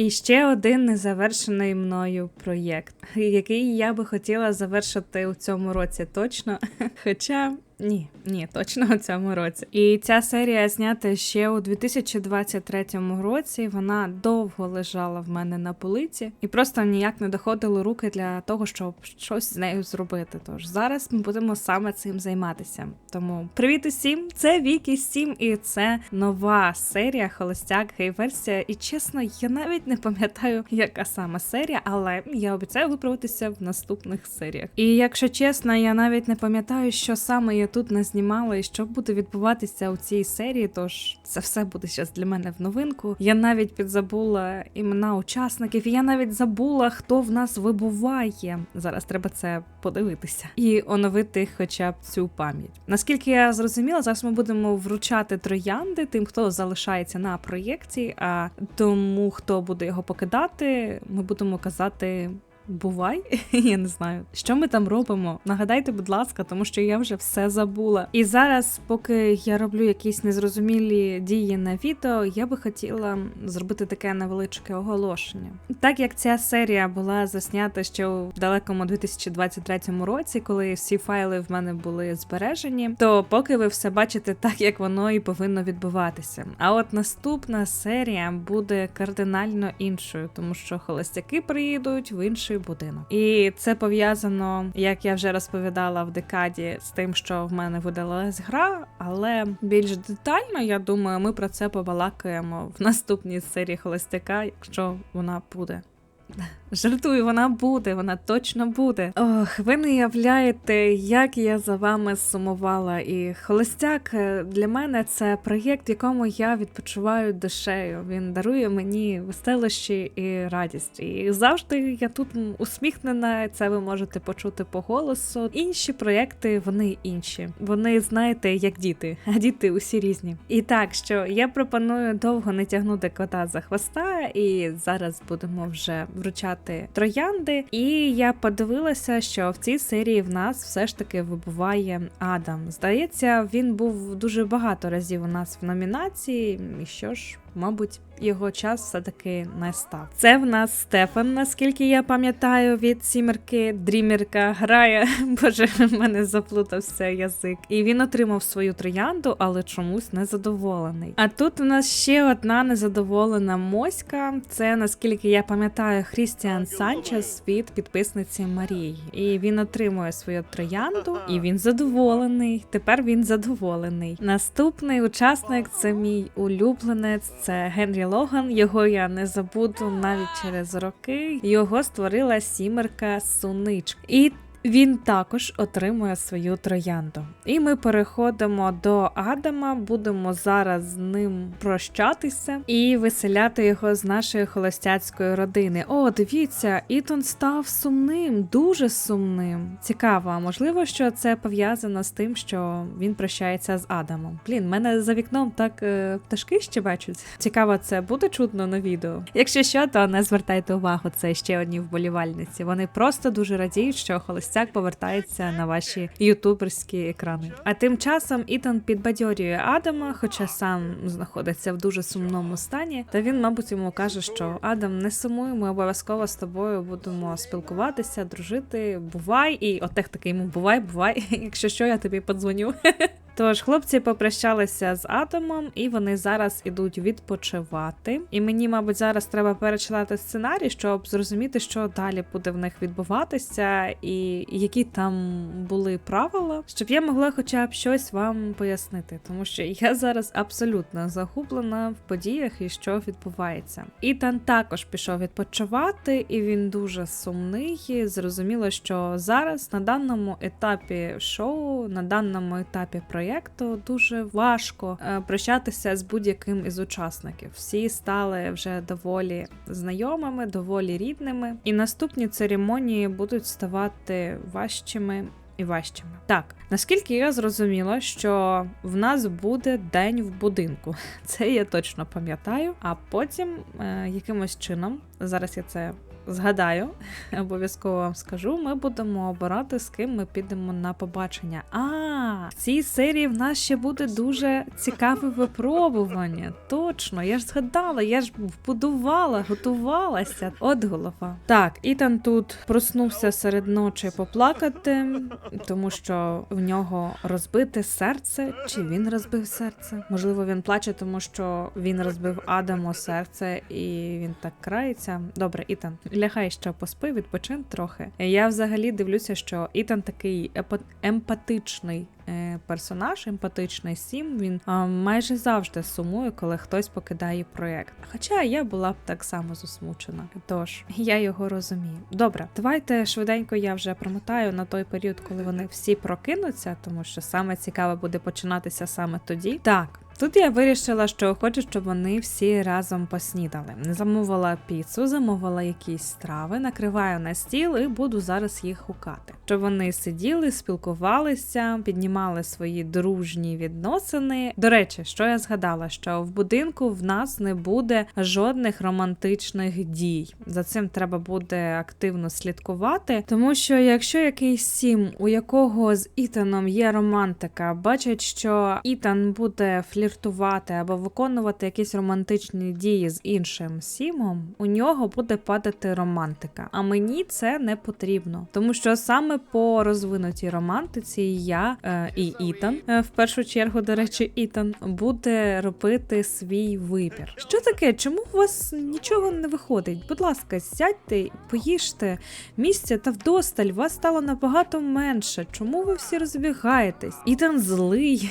І ще один незавершений мною проєкт, який я би хотіла завершити у цьому році точно. Хоча ні, ні, точно у цьому році. І ця серія знята ще у 2023 році. Вона довго лежала в мене на полиці і просто ніяк не доходили руки для того, щоб щось з нею зробити. Тож зараз ми будемо саме цим займатися. Тому привіт усім! Це Вікі Сім, і це нова серія Холостяк гей-версія. І чесно, я навіть не пам'ятаю, яка саме серія, але я обіцяю виправитися в наступних серіях. І якщо чесно, я навіть не пам'ятаю, що саме я тут не знімала і що буде відбуватися у цій серії. Тож це все буде зараз для мене в новинку. Я навіть підзабула імена учасників, і я навіть забула, хто в нас вибуває. Зараз треба це подивитися і оновити хоча б цю пам'ять. Наскільки я зрозуміла, зараз ми будемо вручати троянди тим, хто залишається на проєкті. А тому, хто буде його покидати, ми будемо казати. Бувай, я не знаю, що ми там робимо. Нагадайте, будь ласка, тому що я вже все забула. І зараз, поки я роблю якісь незрозумілі дії на відео, я би хотіла зробити таке невеличке оголошення. Так як ця серія була заснята ще у далекому 2023 році, коли всі файли в мене були збережені, то поки ви все бачите так, як воно і повинно відбуватися. А от наступна серія буде кардинально іншою, тому що холостяки приїдуть в інший будинок. І це пов'язано, як я вже розповідала в декаді, з тим, що в мене видалась гра, але більш детально, я думаю, ми про це побалакаємо в наступній серії холостяка, якщо вона буде. Жартую, вона буде, вона точно буде. Ох, ви не уявляєте, як я за вами сумувала. І холостяк е, для мене це проєкт, якому я відпочиваю душею. Він дарує мені веселощі і радість. І завжди я тут усміхнена. Це ви можете почути по голосу. Інші проєкти вони інші. Вони знаєте, як діти, а діти усі різні. І так що я пропоную довго не тягнути кота за хвоста, і зараз будемо вже вручати троянди. І я подивилася, що в цій серії в нас все ж таки вибуває Адам. Здається, він був дуже багато разів у нас в номінації. І що ж, мабуть, його час все-таки настав. Це в нас Стефан, наскільки я пам'ятаю, від сімерки Дрімерка грає. Боже, в мене заплутався язик. І він отримав свою троянду, але чомусь незадоволений. А тут у нас ще одна незадоволена моська. Це наскільки я пам'ятаю, Хрістіан Санчес від підписниці Марії. І він отримує свою троянду, і він задоволений. Тепер він задоволений. Наступний учасник це мій улюбленець. Це Генрі Логан. Його я не забуду навіть через роки. Його створила сімерка Суничка. І він також отримує свою троянду. І ми переходимо до Адама, будемо зараз з ним прощатися і виселяти його з нашої холостяцької родини. О, дивіться, Ітон став сумним, дуже сумним. Цікаво, а можливо, що це пов'язано з тим, що він прощається з Адамом. Блін, мене за вікном так е, пташки ще бачать. Цікаво, це буде чутно на відео. Якщо що, то не звертайте увагу, це ще одні вболівальниці. Вони просто дуже радіють, що холостяк повертається на ваші ютуберські екрани. А тим часом Ітан підбадьорює Адама, хоча сам знаходиться в дуже сумному стані. Та він, мабуть, йому каже, що Адам, не сумуй, ми обов'язково з тобою будемо спілкуватися, дружити. Бувай, і отех такий йому бувай, бувай. Якщо що, я тобі подзвоню. Тож хлопці попрощалися з Атомом, і вони зараз ідуть відпочивати. І мені, мабуть, зараз треба перечитати сценарій, щоб зрозуміти, що далі буде в них відбуватися, і які там були правила, щоб я могла хоча б щось вам пояснити, тому що я зараз абсолютно загублена в подіях і що відбувається. Ітан також пішов відпочивати, і він дуже сумний. Зрозуміло, що зараз на даному етапі шоу, на даному етапі проєкту, дуже важко е, прощатися з будь-яким із учасників. Всі стали вже доволі знайомими, доволі рідними, і наступні церемонії будуть ставати важчими. І важчими. Так, наскільки я зрозуміла, що в нас буде день в будинку, це я точно пам'ятаю. А потім е, якимось чином, зараз я це згадаю, обов'язково вам скажу. Ми будемо обирати, з ким ми підемо на побачення. А в цій серії в нас ще буде дуже цікаве випробування. Точно, я ж згадала, я ж вбудувала, готувалася. От голова. Так, Ітан тут проснувся серед ночі поплакати, тому що в нього розбите серце. Чи він розбив серце? Можливо, він плаче, тому що він розбив Адаму серце і він так крається. Добре, Ітан, лягай ще поспи, відпочин трохи. Я взагалі дивлюся, що Ітан такий емпатичний. е, Персонаж емпатичний сім, він а, майже завжди сумує, коли хтось покидає проєкт. Хоча я була б так само засмучена. Тож я його розумію. Добре, давайте швиденько я вже промотаю на той період, коли вони всі прокинуться, тому що саме цікаве буде починатися саме тоді. Так. Тут я вирішила, що хочу, щоб вони всі разом поснідали. Замовила піцу, замовила якісь страви, накриваю на стіл і буду зараз їх гукати. Щоб вони сиділи, спілкувалися, піднімали свої дружні відносини. До речі, що я згадала, що в будинку в нас не буде жодних романтичних дій. За цим треба буде активно слідкувати, тому що якщо якийсь сім, у якого з Ітаном є романтика, бачить, що Ітан буде фліртувати або виконувати якісь романтичні дії з іншим сімом, у нього буде падати романтика. А мені це не потрібно, тому що саме по розвинутій романтиці я е, і Ітан, е, в першу чергу, до речі, Ітан буде робити свій вибір. Що таке? Чому у вас нічого не виходить? Будь ласка, сядьте, поїжте місця та вдосталь. Вас стало набагато менше. Чому ви всі розбігаєтесь? Ітан злий.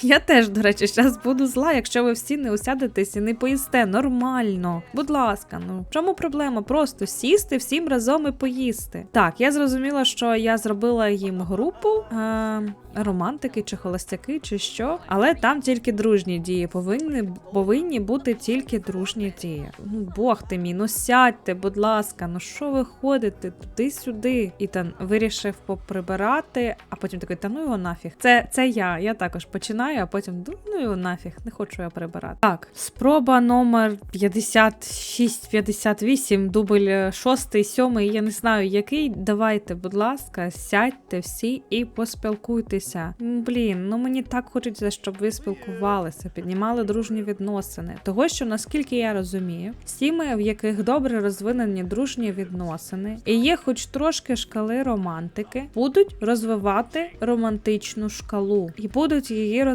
Я теж, до речі, зараз буду зла, якщо ви всі не усядетесь і не поїсте нормально. Будь ласка, ну в чому проблема? Просто сісти всім разом і поїсти. Так, я зрозуміла, що я зробила їм групу е- романтики чи холостяки, чи що, але там тільки дружні дії. Повинні повинні бути тільки дружні дії. Ну, Бог ти мій, ну сядьте, будь ласка, ну що ви ходите туди-сюди? Ітан вирішив поприбирати, а потім такий, та ну його нафіг. Це, це я. Я також починаю, а потім ну його нафіг, не хочу я прибирати. Так, спроба номер 56-58, дубль 6, 7, я не знаю який. Давайте, будь ласка, сядьте всі і поспілкуйтеся. Блін, ну мені так хочеться, щоб ви спілкувалися, піднімали дружні відносини. Того, що наскільки я розумію, сім'ї, в яких добре розвинені дружні відносини, і є хоч трошки шкали романтики, будуть розвивати романтичну шкалу і будуть її розвивати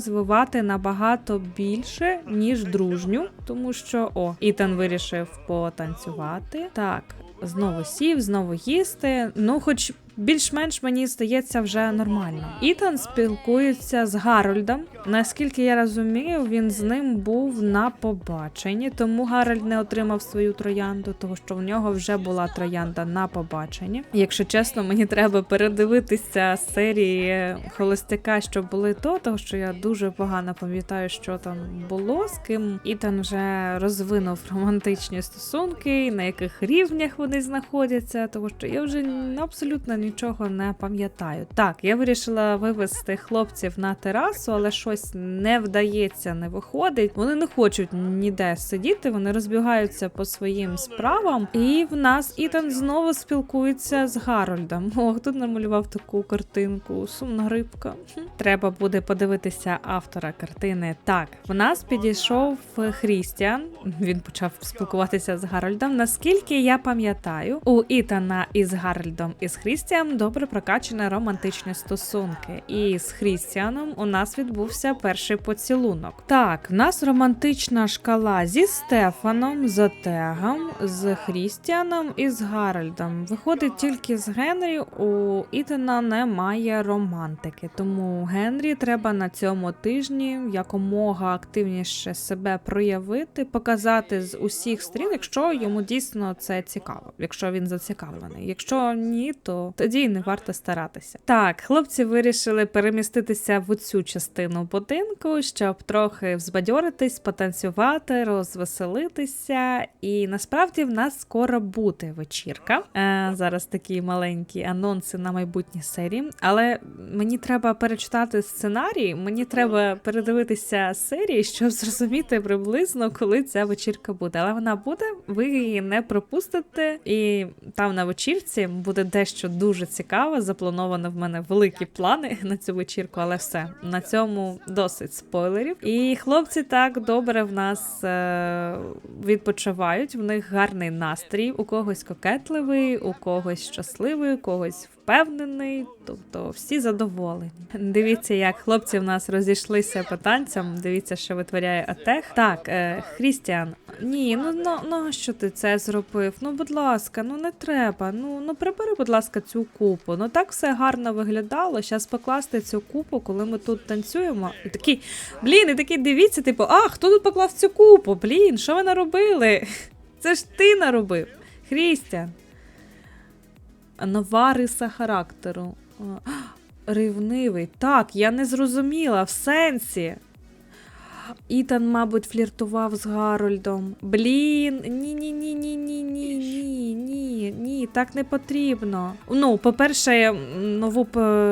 набагато більше, ніж дружню, тому що о, Ітан вирішив потанцювати. Так, знову сів, знову їсти. Ну, хоч. Більш-менш мені здається вже нормально. Ітан спілкується з Гарольдом. Наскільки я розумію, він з ним був на побаченні, тому Гарольд не отримав свою троянду, тому що в нього вже була троянда на побаченні. Якщо чесно, мені треба передивитися серії Холостяка, що були то, тому що я дуже погано пам'ятаю, що там було, з ким Ітан вже розвинув романтичні стосунки, на яких рівнях вони знаходяться, тому що я вже абсолютно нічого не пам'ятаю. Так, я вирішила вивезти хлопців на терасу, але щось не вдається, не виходить. Вони не хочуть ніде сидіти, вони розбігаються по своїм справам. І в нас Ітан знову спілкується з Гарольдом. О, хто намалював таку картинку? Сумна рибка. Треба буде подивитися автора картини. Так, в нас підійшов Хрістіан. Він почав спілкуватися з Гарольдом. Наскільки я пам'ятаю, у Ітана із Гарольдом і з Хрістіаном добре прокачані романтичні стосунки. І з Хрістіаном у нас відбувся перший поцілунок. Так, в нас романтична шкала зі Стефаном, з Отегом, з Хрістіаном і з Гарольдом. Виходить тільки з Генрі. У Ітана немає романтики, тому Генрі треба на цьому тижні якомога активніше себе проявити, показати з усіх сторін, якщо йому дійсно це цікаво, якщо він зацікавлений. Якщо ні, то тоді й не варто старатися. Так, хлопці вирішили переміститися в цю частину будинку, щоб трохи взбадьоритись, потанцювати, розвеселитися. І насправді в нас скоро буде вечірка. Е, зараз такі маленькі анонси на майбутні серії. Але мені треба перечитати сценарій, мені треба передивитися серії, щоб зрозуміти приблизно, коли ця вечірка буде. Але вона буде, ви її не пропустите. І там на вечірці буде дещо дуже цікаве. Заплановано в мене великі плани на цю вечірку, але все на цьому досить спойлерів. І хлопці так добре в нас е- відпочивають. В них гарний настрій. У когось кокетливий, у когось щасливий, у когось впевнений. Тобто всі задоволені. Дивіться, як хлопці в нас розійшлися по танцям. Дивіться, що витворяє Атех. Так, е, Хрістіан, ні, ну ну, ну що ти це зробив? Ну, будь ласка, ну не треба. Ну ну прибери, будь ласка, цю купу. Ну так все гарно виглядало. Щас покласти цю купу, коли ми тут танцюємо. І такий, блін, і такий дивіться, типу, а хто тут поклав цю купу? Блін, що ви наробили? Це ж ти наробив, Хрістіан. Нова риса характеру. Рівнивий. Так, я не зрозуміла в сенсі. Ітан, мабуть, фліртував з Гарольдом. Блін, ні, так не потрібно. Ну, по-перше, нову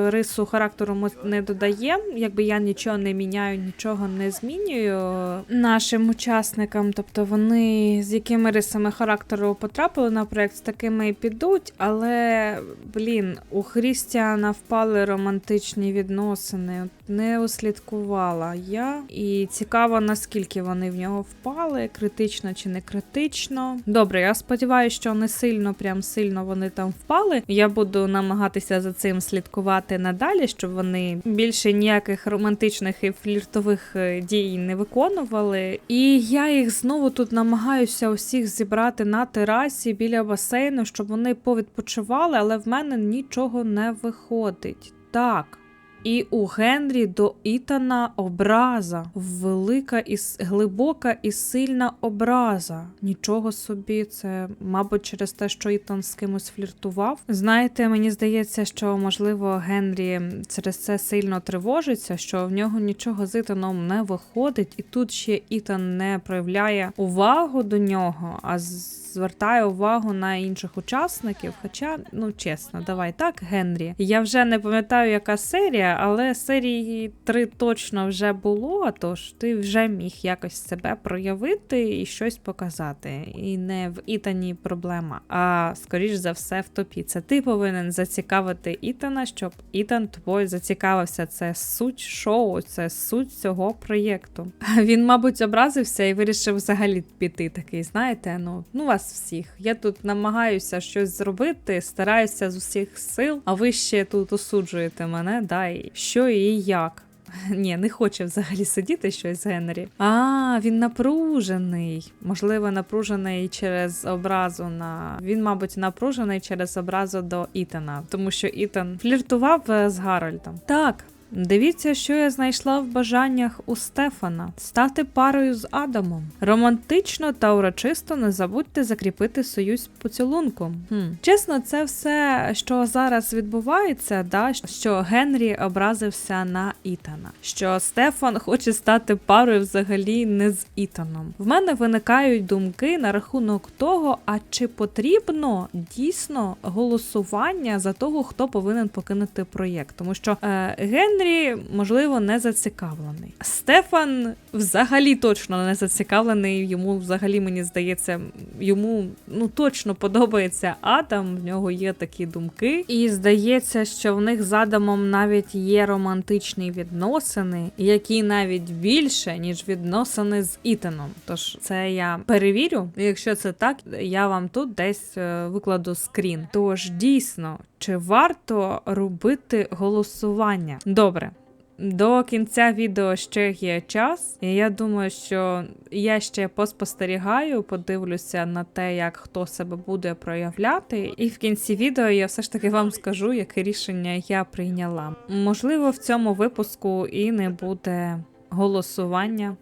рису характеру ми не додаємо. Якби я нічого не міняю, нічого не змінюю нашим учасникам. Тобто вони з якими рисами характеру потрапили на проект, з такими і підуть. Але блін, у Хрістіана впали романтичні відносини. Не услідкувала я. І цікаво, наскільки вони в нього впали, критично чи не критично. Добре, я сподіваюся, що не сильно прям сильно вони там впали. Я буду намагатися за цим слідкувати надалі, щоб вони більше ніяких романтичних і фліртових е, дій не виконували. І я їх знову тут намагаюся усіх зібрати на терасі біля басейну, щоб вони повідпочивали, але в мене нічого не виходить. Так. І у Генрі до Ітана образа, велика і глибока і сильна образа. Нічого собі, це, мабуть, через те, що Ітан з кимось фліртував. Знаєте, мені здається, що можливо Генрі через це сильно тривожиться, що в нього нічого з Ітаном не виходить, і тут ще Ітан не проявляє увагу до нього, а з- звертає увагу на інших учасників. Хоча, ну чесно, давай так, Генрі. Я вже не пам'ятаю, яка серія, але серії три точно вже було. Тож ти вже міг якось себе проявити і щось показати. І не в Ітані проблема, а скоріш за все в топі. Це ти повинен зацікавити Ітана, щоб Ітан тобою зацікавився. Це суть шоу, це суть цього проєкту. Він, мабуть, образився і вирішив взагалі піти. Такий, знаєте, ну, ну вас всіх. Я тут намагаюся щось зробити, стараюся з усіх сил, а ви ще тут осуджуєте мене, да, і що і як. Ні, не хоче взагалі сидіти щось Генрі. А, він напружений. Можливо, напружений через образу на. Він, мабуть, напружений через образу до Ітана, тому що Ітан фліртував е, з Гарольдом. Так. Дивіться, що я знайшла в бажаннях у Стефана: стати парою з Адамом. Романтично та урочисто не забудьте закріпити союз поцілунком. Хм. Чесно, це все, що зараз відбувається, да, що Генрі образився на Ітана, що Стефан хоче стати парою взагалі не з Ітаном. В мене виникають думки на рахунок того, а чи потрібно дійсно голосування за того, хто повинен покинути проєкт, тому що е, Генрі, можливо, не зацікавлений. Стефан взагалі точно не зацікавлений. Йому взагалі мені здається, йому ну точно подобається Адам. В нього є такі думки, і здається, що в них з Адамом навіть є романтичні відносини, які навіть більше ніж відносини з Ітаном. Тож це я перевірю. Якщо це так, я вам тут десь е, викладу скрін. Тож дійсно, чи варто робити голосування? Добре. До кінця відео ще є час, і я думаю, що я ще поспостерігаю, подивлюся на те, як хто себе буде проявляти. І в кінці відео я все ж таки вам скажу, яке рішення я прийняла. Можливо, в цьому випуску і не буде голосування.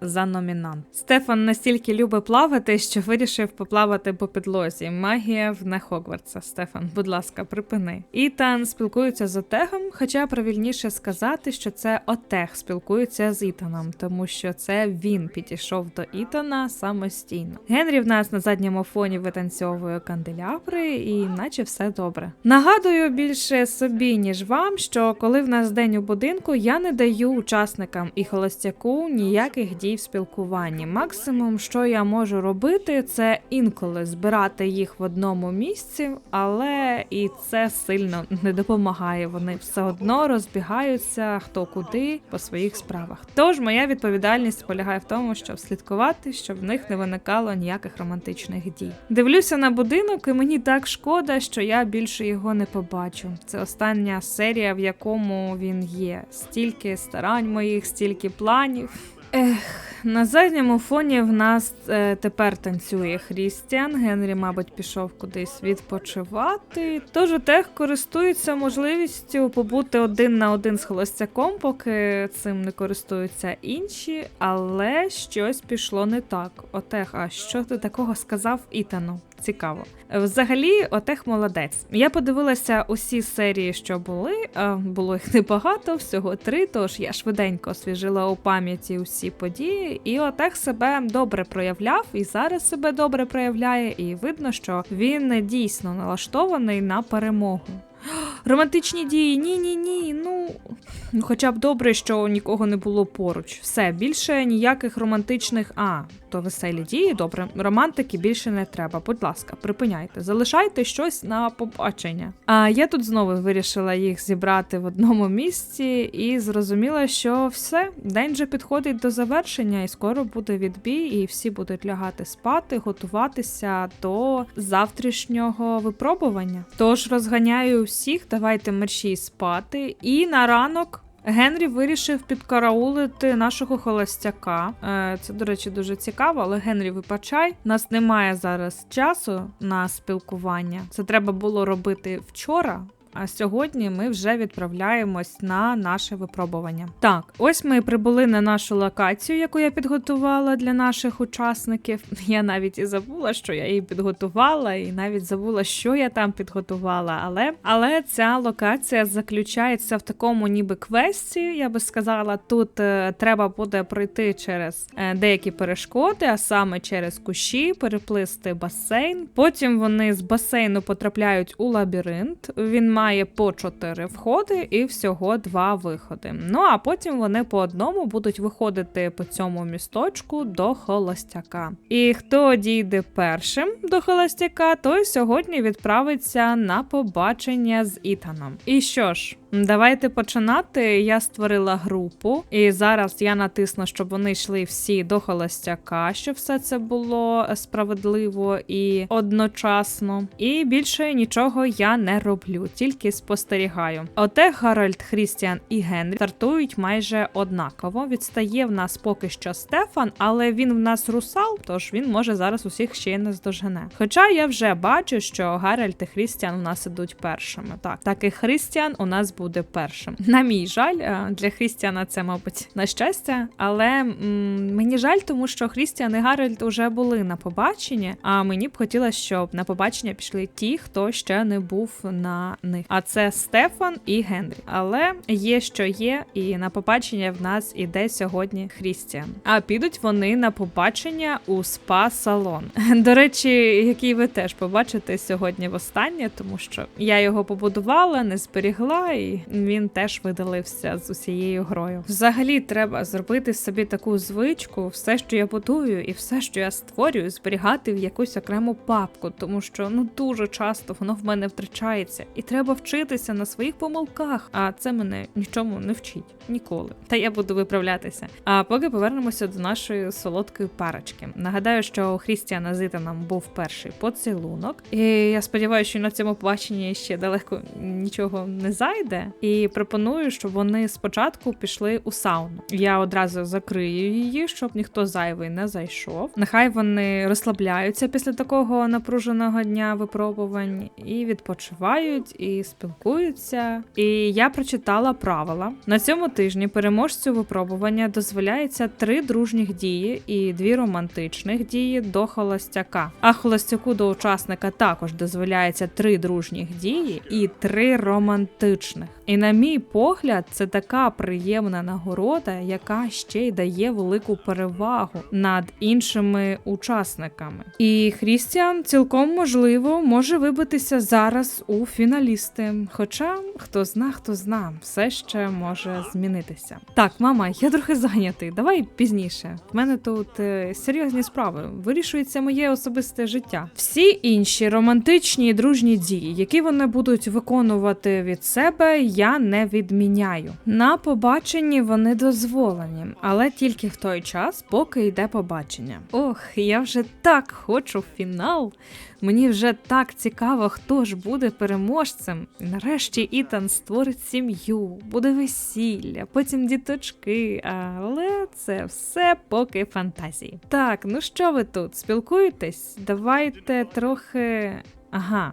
За номінант. Стефан настільки любить плавати, що вирішив поплавати по підлозі. Магія в не Хогвартса. Стефан, будь ласка, припини. Ітан спілкується з Отегом, хоча правильніше сказати, що це Отег спілкується з Ітаном, тому що це він підійшов до Ітана самостійно. Генрі в нас на задньому фоні витанцьовує канделябри, і наче все добре. Нагадую більше собі, ніж вам, що коли в нас день у будинку, я не даю учасникам і холостяку ніяких дій в спілкуванні. Максимум, що я можу робити, це інколи збирати їх в одному місці, але і це сильно не допомагає. Вони все одно розбігаються хто куди по своїх справах. Тож моя відповідальність полягає в тому, щоб слідкувати, щоб в них не виникало ніяких романтичних дій. Дивлюся на будинок, і мені так шкода, що я більше його не побачу. Це остання серія, в якому він є. Стільки старань моїх, стільки планів. Ech. На задньому фоні в нас е, тепер танцює Хрістіан. Генрі, мабуть, пішов кудись відпочивати. Тож Отег користується можливістю побути один на один з холостяком, поки цим не користуються інші, але щось пішло не так. Отег, а що ти такого сказав Ітану? Цікаво. Взагалі, Отех молодець. Я подивилася усі серії, що були. а Було їх небагато, всього три. Тож я швиденько освіжила у пам'яті усі події, і Отех себе добре проявляв, і зараз себе добре проявляє, і видно, що він дійсно налаштований на перемогу. Романтичні дії, ні, ні, ні. Ну ну, хоча б добре, що нікого не було поруч. Все більше ніяких романтичних. А, то веселі дії, добре. Романтики більше не треба. Будь ласка, припиняйте, залишайте щось на побачення. А я тут знову вирішила їх зібрати в одному місці і зрозуміла, що все, день вже підходить до завершення, і скоро буде відбій, і всі будуть лягати спати, готуватися до завтрашнього випробування. Тож розганяю всіх, давайте мерщій спати. І на ранок. Генрі вирішив підкараулити нашого холостяка. Е, Це, до речі, дуже цікаво, але Генрі, вибачай, нас немає зараз часу на спілкування. Це треба було робити вчора. А сьогодні ми вже відправляємось на наше випробування. Так, ось ми прибули на нашу локацію, яку я підготувала для наших учасників. Я навіть і забула, що я її підготувала, і навіть забула, що я там підготувала. Але але ця локація заключається в такому, ніби квесті. Я би сказала, тут е, треба буде пройти через е, деякі перешкоди, а саме через кущі, переплисти басейн. Потім вони з басейну потрапляють у лабіринт. Він має по 4 входи і всього 2 виходи. Ну а потім вони по одному будуть виходити по цьому місточку до холостяка. І хто дійде першим до холостяка, той сьогодні відправиться на побачення з Ітаном. І що ж? Давайте починати. Я створила групу, і зараз я натисну, щоб вони йшли всі до холостяка, щоб все це було справедливо і одночасно. І більше нічого я не роблю, тільки спостерігаю. Оте Гарольд, Хрістіан і Генрі стартують майже однаково. Відстає в нас поки що Стефан, але він в нас русал, тож він може зараз усіх ще й не здожене. Хоча я вже бачу, що Гарольд і Хрістіан в нас ідуть першими. Так, так і Хрістіан у нас буде першим. На мій жаль, е, для Хрістіана це, мабуть, на щастя, але м мені жаль, тому що Хрістіан і Гарольд вже були на побаченні, а мені б хотілося, щоб на побачення пішли ті, хто ще не був на них. А це Стефан і Генрі. Але є, що є, і на побачення в нас іде сьогодні Хрістіан. А підуть вони на побачення у спа-салон. До речі, який ви теж побачите сьогодні востаннє, тому що я його побудувала, не зберігла і він теж видалився з усією грою. Взагалі, треба зробити собі таку звичку, все, що я будую, і все, що я створюю, зберігати в якусь окрему папку, тому що ну дуже часто воно в мене втрачається, і треба вчитися на своїх помилках. А це мене нічому не вчить ніколи. Та я буду виправлятися. А поки повернемося до нашої солодкої парочки. Нагадаю, що у Хрістіана з Ітаном був перший поцілунок, і я сподіваюся, що на цьому побаченні ще далеко нічого не зайде. І пропоную, щоб вони спочатку пішли у сауну. Я одразу закрию її, щоб ніхто зайвий не зайшов. Нехай вони розслабляються після такого напруженого дня випробувань і відпочивають, і спілкуються. І я прочитала правила. На цьому тижні переможцю випробування дозволяється три дружніх дії і дві романтичних дії до холостяка. А холостяку до учасника також дозволяється три дружніх дії і три романтичних. Bye. І на мій погляд, це така приємна нагорода, яка ще й дає велику перевагу над іншими учасниками. І Хрістіан цілком можливо може вибитися зараз у фіналісти. Хоча хто зна, хто зна, все ще може змінитися. Так, мама, я трохи зайнятий. Давай пізніше. В мене тут е, серйозні справи. Вирішується моє особисте життя. Всі інші романтичні і дружні дії, які вони будуть виконувати від себе, я не відміняю. На побаченні вони дозволені, але тільки в той час, поки йде побачення. Ох, я вже так хочу фінал. Мені вже так цікаво, хто ж буде переможцем. Нарешті Ітан створить сім'ю, буде весілля, потім діточки, але це все поки фантазії. Так, ну що ви тут? Спілкуєтесь? Давайте трохи. Ага.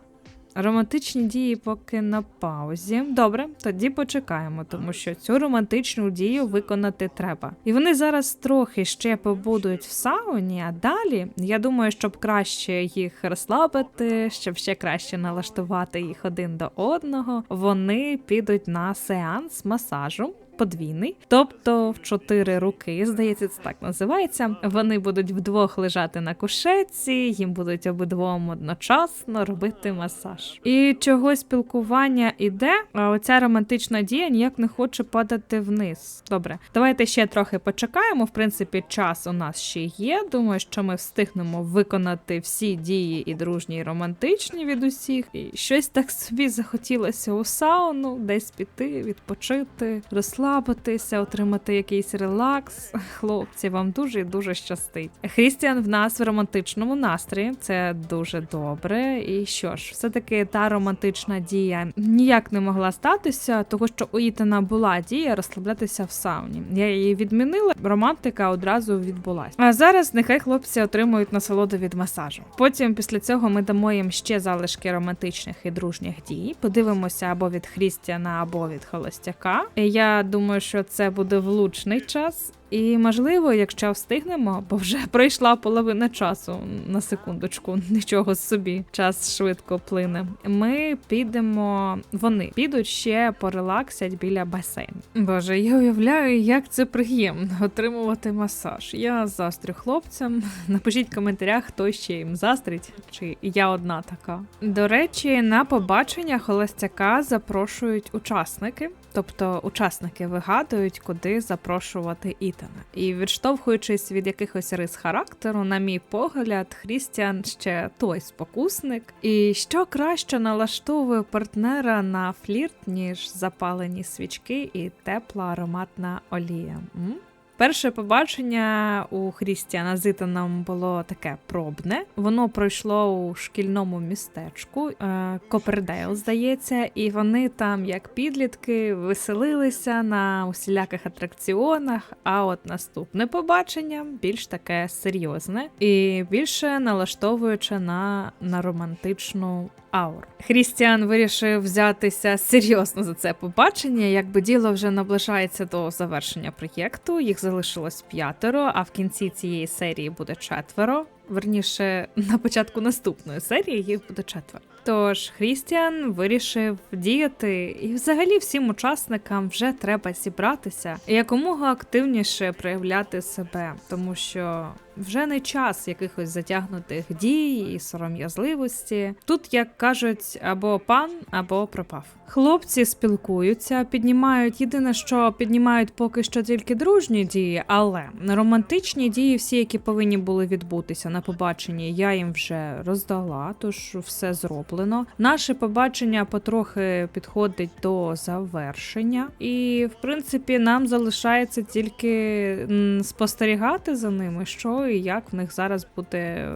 Романтичні дії поки на паузі. Добре, тоді почекаємо, тому що цю романтичну дію виконати треба. І вони зараз трохи ще побудуть в сауні, а далі я думаю, щоб краще їх розслабити, щоб ще краще налаштувати їх один до одного. Вони підуть на сеанс масажу. Подвійний, тобто в чотири руки, здається, це так називається. Вони будуть вдвох лежати на кушетці, їм будуть обидвом одночасно робити масаж. І чого спілкування іде, а оця романтична дія ніяк не хоче падати вниз. Добре, давайте ще трохи почекаємо. В принципі, час у нас ще є. Думаю, що ми встигнемо виконати всі дії і дружні, і романтичні від усіх. І щось так собі захотілося у сауну, десь піти, відпочити, розслабитися розслабитися, отримати якийсь релакс. Хлопці, вам дуже і дуже щастить. Хрістіан в нас в романтичному настрої, це дуже добре. І що ж, все-таки та романтична дія ніяк не могла статися, того що у Ітана була дія розслаблятися в сауні. Я її відмінила, романтика одразу відбулася. А зараз нехай хлопці отримують насолоду від масажу. Потім, після цього, ми дамо їм ще залишки романтичних і дружніх дій. Подивимося або від Хрістіана, або від Холостяка. Я думаю, що це буде влучний час. І можливо, якщо встигнемо, бо вже пройшла половина часу на секундочку, нічого собі, час швидко плине. Ми підемо, вони підуть ще порелаксять біля басейну. Боже, я уявляю, як це приємно отримувати масаж. Я застрю хлопцям. Напишіть в коментарях, хто ще їм застрить, чи я одна така. До речі, на побачення холостяка запрошують учасники. Тобто учасники вигадують, куди запрошувати Ітана. І відштовхуючись від якихось рис характеру, на мій погляд, Хрістіан ще той спокусник. І що краще налаштовує партнера на флірт, ніж запалені свічки і тепла ароматна олія. М? Перше побачення у Хрістіана з Ітаном було таке пробне. Воно пройшло у шкільному містечку е, Копердейл, здається, і вони там, як підлітки, веселилися на усіляких атракціонах. А от наступне побачення більш таке серйозне і більше налаштовуючи на, на романтичну ауру. Хрістіан вирішив взятися серйозно за це побачення, якби діло вже наближається до завершення проєкту. Їх залишилось п'ятеро, а в кінці цієї серії буде четверо. Верніше, на початку наступної серії їх буде четверо. Тож Хрістіан вирішив діяти, і взагалі всім учасникам вже треба зібратися і якомога активніше проявляти себе, тому що вже не час якихось затягнутих дій і сором'язливості. Тут, як кажуть, або пан, або пропав. Хлопці спілкуються, піднімають єдине, що піднімають поки що тільки дружні дії, але романтичні дії, всі, які повинні були відбутися на побаченні, я їм вже роздала, тож все зроблено. Наше побачення потрохи підходить до завершення, і в принципі нам залишається тільки спостерігати за ними, що і як в них зараз буде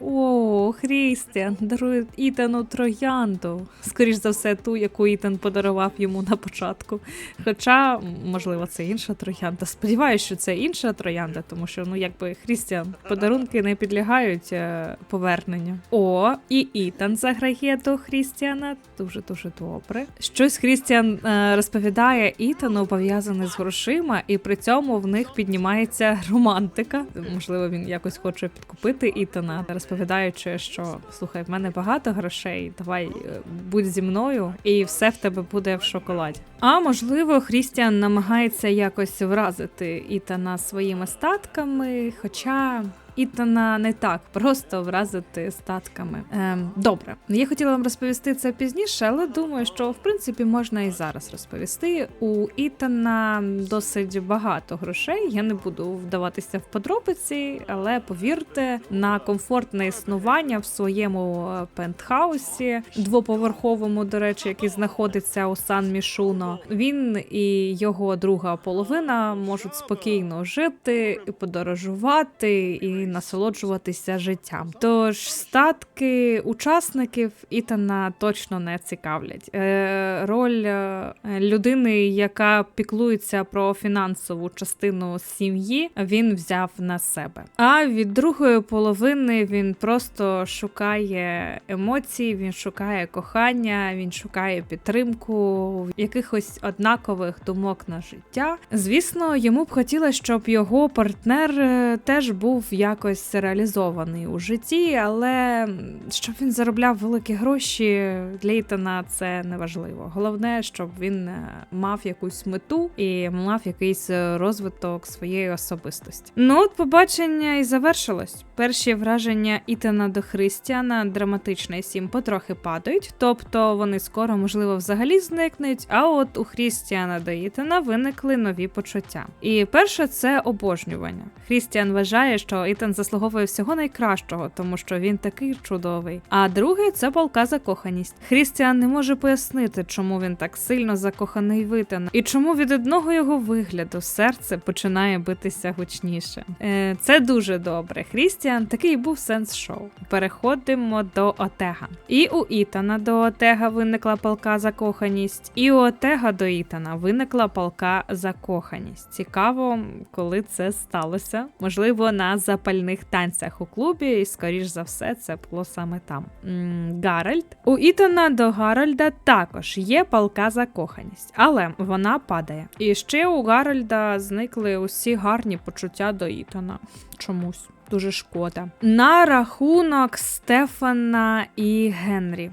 О, Хрістіан дарує Ітану троянду. Скоріш за все, ту, яку Ітан подарував йому на початку. Хоча, можливо, це інша троянда. Сподіваюся, що це інша троянда, тому що, ну, якби Хрістіан, подарунки не підлягають е, поверненню. О, і Ітан заграє до Хрістіана. Дуже дуже добре. Щось Хрістіан е, розповідає Ітану пов'язане з грошима, і при цьому в них піднімається романтика. Можливо, він якось хоче підкупити Ітана, розповідаючи, що слухай, в мене багато грошей. Давай е, будь зі мною, і все в тебе буде в шоколаді. А можливо, Хрістіан намагається якось вразити Ітана своїми статками, хоча. Ітана не так просто вразити статками. Ем, добре, я хотіла вам розповісти це пізніше, але думаю, що в принципі можна і зараз розповісти. У Ітана досить багато грошей. Я не буду вдаватися в подробиці, але повірте, на комфортне існування в своєму е, пентхаусі, двоповерховому, до речі, який знаходиться у Сан Мішуно. Він і його друга половина можуть спокійно жити, і подорожувати і насолоджуватися життям. Тож статки учасників Ітана точно не цікавлять. Е, роль е, людини, яка піклується про фінансову частину сім'ї, він взяв на себе. А від другої половини він просто шукає емоцій, він шукає кохання, він шукає підтримку, якихось однакових думок на життя. Звісно, йому б хотілося, щоб його партнер е, теж був якось реалізований у житті, але щоб він заробляв великі гроші для Ітана це не важливо. Головне, щоб він е, мав якусь мету і мав якийсь е, розвиток своєї особистості. Ну, от побачення і завершилось. Перші враження Ітана до Христіана драматичний сім потрохи падають, тобто вони скоро, можливо, взагалі зникнуть. А от у Хрістіана до Ітана виникли нові почуття. І перше це обожнювання. Хрістіан вважає, що Ітан заслуговує всього найкращого, тому що він такий чудовий. А друге це палка закоханість. Хрістіан не може пояснити, чому він так сильно закоханий в Ітана, і чому від одного його вигляду серце починає битися гучніше. Е, це дуже добре. Хрістіан такий був сенс шоу. Переходимо до Отега. І у Ітана до Отега виникла палка закоханість, і у Отега до Ітана виникла палка закоханість. Цікаво, коли це сталося. Можливо, на запальних танцях у клубі, і скоріш за все, це було саме там. М, Гарольд. У Ітана до Гарольда також є палка закоханість, але вона падає. І ще у Гарольда зникли усі гарні почуття до Ітана. Чомусь. Дуже шкода. На рахунок Стефана і Генрі.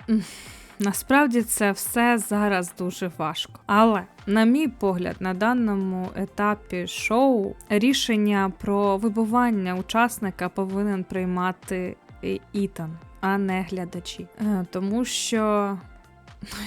Насправді це все зараз дуже важко. Але, на мій погляд, на даному етапі шоу рішення про вибування учасника повинен приймати Ітан, а не глядачі. Е, Тому що.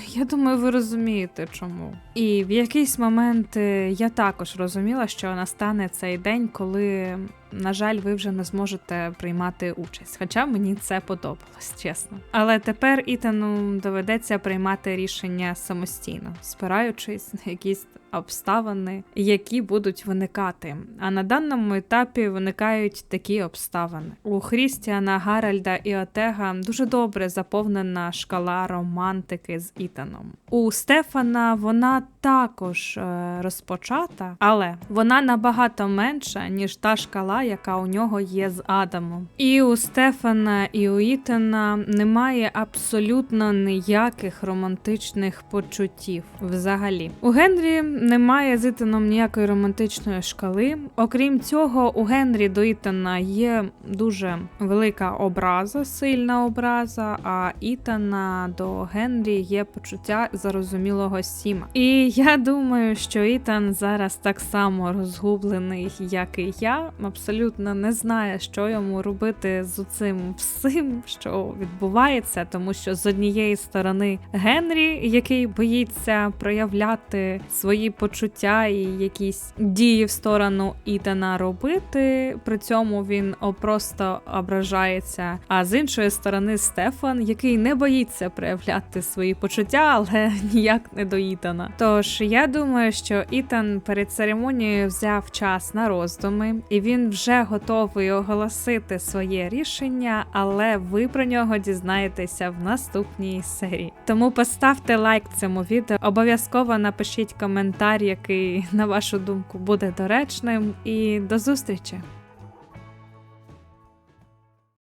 Я думаю, ви розумієте чому. І в якийсь момент е, я також розуміла, що настане цей день, коли, на жаль, ви вже не зможете приймати участь. Хоча мені це подобалось, чесно. Але тепер Ітану доведеться приймати рішення самостійно, спираючись на якісь обставини, які будуть виникати. А на даному етапі виникають такі обставини. У Хрістіана, Гаральда і Отега дуже добре заповнена шкала романтики з Ітаном. У Стефана вона також е, розпочата, але вона набагато менша, ніж та шкала, яка у нього є з Адамом. І у Стефана, і у Ітана немає абсолютно ніяких романтичних почуттів взагалі. У Генрі немає з Ітаном ніякої романтичної шкали. Окрім цього, у Генрі до Ітана є дуже велика образа, сильна образа. А Ітана до Генрі є почуття зарозумілого сіма. І я думаю, що Ітан зараз так само розгублений, як і я. Абсолютно не знає, що йому робити з цим всім, що відбувається, тому що з однієї сторони Генрі, який боїться проявляти свої почуття і якісь дії в сторону Ітана робити. При цьому він просто ображається. А з іншої сторони, Стефан, який не боїться проявляти свої почуття, але ніяк не до Ітана. Тож Тож я думаю, що Ітан перед церемонією взяв час на роздуми, і він вже готовий оголосити своє рішення, але ви про нього дізнаєтеся в наступній серії. Тому поставте лайк цьому відео, обов'язково напишіть коментар, який на вашу думку буде доречним, і до зустрічі!